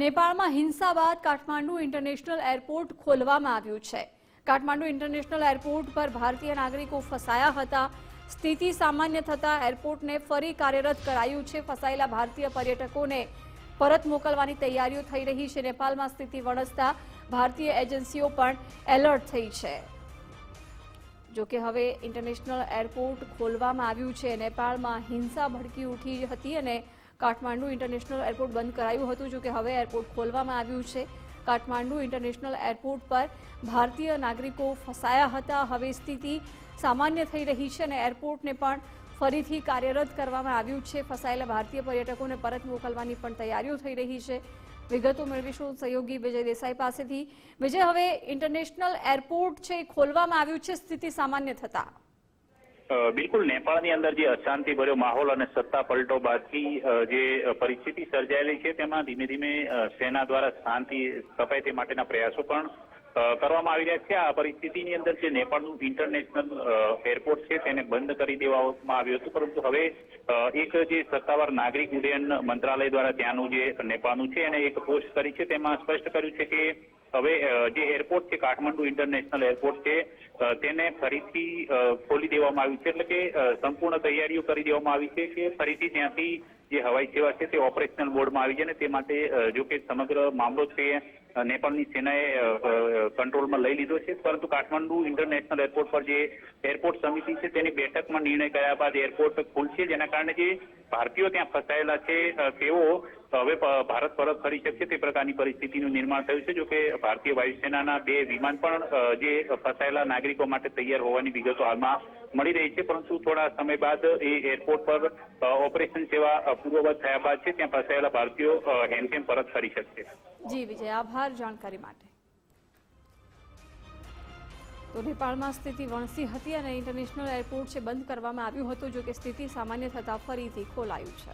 નેપાળમાં હિંસા બાદ કાઠમાંડુ ઇન્ટરનેશનલ એરપોર્ટ ખોલવામાં આવ્યું છે. કાઠમાંડુ ઇન્ટરનેશનલ એરપોર્ટ પર ભારતીય નાગરિકો ફસાયા હતા. સ્થિતિ સામાન્ય થતાં એરપોર્ટને ફરી કાર્યરત કરાયું છે. ફસાયેલા ભારતીય પર્યટકોને પરત મોકલવાની તૈયારીઓ થઈ રહી છે. નેપાળમાં સ્થિતિ વણસતા ભારતીય એજન્સીઓ પણ એલર્ટ થઈ છે. જો કે હવે ઇન્ટરનેશનલ એરપોર્ટ ખોલવામાં આવ્યું છે. નેપાળમાં હિંસા ભડકી ઉઠી હતી અને કાઠમાંડુ ઇન્ટરનેશનલ એરપોર્ટ બંધ કરાયું હતું જો કે હવે એરપોર્ટ ખોલવામાં આવ્યું છે. કાઠમાંડુ ઇન્ટરનેશનલ એરપોર્ટ પર ભારતીય નાગરિકો ફસાયા હતા. હવે સ્થિતિ સામાન્ય થઈ રહી છે અને એરપોર્ટને પણ ફરીથી કાર્યરત કરવામાં આવ્યું છે. ફસાયેલા ભારતીય પર્યટકોને પરત મોકલવાની પણ તૈયારીઓ થઈ રહી છે. વિગતો મેળવીશું સહયોગી વિજય દેસાઈ પાસેથી. વિજય, હવે ઇન્ટરનેશનલ એરપોર્ટ છે ખોલવામાં આવ્યું છે. સ્થિતિ સામાન્ય થતા. બિલકુલ નેપાળની અંદર જે અશાંતિ ભર્યો માહોલ અને સત્તા પલટો બાદથી જે પરિસ્થિતિ સર્જાયેલી છે, તેમાં ધીમે ધીમે સેના દ્વારા શાંતિ સ્થપાય તે માટેના પ્રયાસો પણ કરવામાં આવી રહ્યા છે. આ પરિસ્થિતિની અંદર જે નેપાળનું ઇન્ટરનેશનલ એરપોર્ટ છે, તેને બંધ કરી દેવામાં આવ્યું હતું. પરંતુ હવે એક જે સત્તાવાર નાગરિક ઉડ્ડયન મંત્રાલય દ્વારા ત્યાંનું જે નેપાળનું છે, એને એક પોસ્ટ કરી છે. તેમાં સ્પષ્ટ કર્યું છે કે હવે જે એરપોર્ટ છે, કાઠમંડુ ઇન્ટરનેશનલ એરપોર્ટ છે તેને ફરીથી ખોલી દેવામાં આવ્યું છે. એટલે કે સંપૂર્ણ તૈયારીઓ કરી દેવામાં આવી છે કે ફરીથી ત્યાંથી જે હવાઈ સેવા છે તે ઓપરેશનલ મોડમાં આવી જાય ને તે માટે જો કે સમગ્ર મામલો છે નેપાળની સેનાએ કંટ્રોલમાં લઈ લીધો છે. પરંતુ કાઠમંડુ ઇન્ટરનેશનલ એરપોર્ટ પર જે એરપોર્ટ સમિતિ છે તેની બેઠકમાં નિર્ણય કર્યા બાદ એરપોર્ટ ખુલશે. જેના કારણે જે ભારતીયો ત્યાં ફસાયેલા છે તેઓ હવે ભારત પરત ફરી શકશે તે પ્રકારની પરિસ્થિતિનું નિર્માણ થયું છે. જો કે ભારતીય વાયુસેનાના બે વિમાન પણ જે ફસાયેલા નાગરિકો માટે તૈયાર હોવાની વિગતો હાલમાં મળી રહી છે. પરંતુ થોડા સમય બાદ એ એરપોર્ટ પર ઓપરેશન સેવા પૂર્વવત થયા બાદ છે, ત્યાં ફસાયેલા ભારતીયો હેમખેમ પરત ફરી શકશે. જી, વિજય, આભાર જાણકારી માટે. તો નેપાળમાં સ્થિતિ વણસી હતી અને ઇન્ટરનેશનલ એરપોર્ટ છે, બંધ કરવામાં આવ્યું હતું જો કે સ્થિતિ સામાન્ય થતાં ફરીથી ખોલાયું છે.